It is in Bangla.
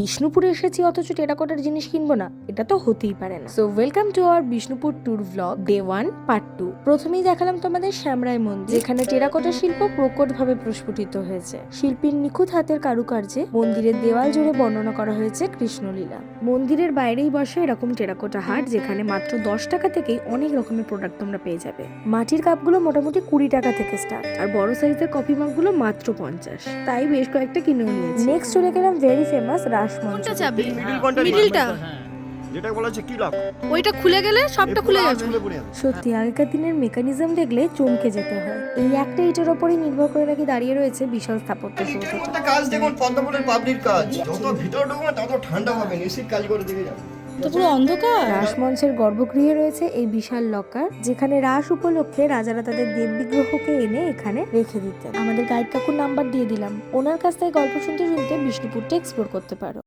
বিষ্ণুপুরে এসেছি, অথচ টেরাকোটার জিনিস কিনবো না। এটা তো হতেই পারে না। So welcome to our Bishnupur tour vlog day one part two প্রথমেই দেখালাম তোমাদের শ্যামরায় মন্দির, যেখানে টেরাকোটা শিল্প প্রকটভাবে প্রস্ফুটিত হয়েছে। শিল্পীর নিখুঁত হাতের কারুকার্যে মন্দিরের দেওয়াল জুড়ে বর্ণনা করা হয়েছে কৃষ্ণলীলা। মন্দিরের বাইরেই বসে এরকম টেরাকোটা হাট, যেখানে মাত্র দশ টাকা থেকেই অনেক রকমের প্রোডাক্ট তোমরা পেয়ে যাবে। মাটির কাপগুলো মোটামুটি কুড়ি টাকা থেকে স্টার্ট আর বড় সাইজের কফি মাগগুলো মাত্র পঞ্চাশ। তাই বেশ কয়েকটা কিনেও নিয়েছি। নেক্সট চলে গেলাম ভেরি ফেমাস কোনটা চাবি মিডিল কোনটা মিডিলটা যেটা বলা হচ্ছে কি লক ওইটা খুলে গেলে সবটা খুলে যাবে। সত্যি আগেকার দিনের মেকানিজম দেখলে চমকে যেতে হয়। এই একটা ইটের ওপরই নির্ভর করে নাকি দাঁড়িয়ে রয়েছে বিশাল স্থাপত্য একটা কাজ দেখুন পদ্মপুরের পাবলিক কাজ। যত ভিতর ঢুকবে তত ঠান্ডা হবে এসির কাজ করে দেখে যাবে। তো পুরো অন্ধকার? রাসমঞ্চের গর্ভগৃহে রয়েছে এই বিশাল লকার যেখানে রাস উপলক্ষে রাজারা তাদের দেব বিগ্রহকে এনে এখানে রেখে দিতেন। আমাদের গাইড কাকুর নাম্বার দিয়ে দিলাম। ওনার কাছ থেকে গল্প শুনতে শুনতে বিষ্ণুপুরটা এক্সপ্লোর করতে পারো।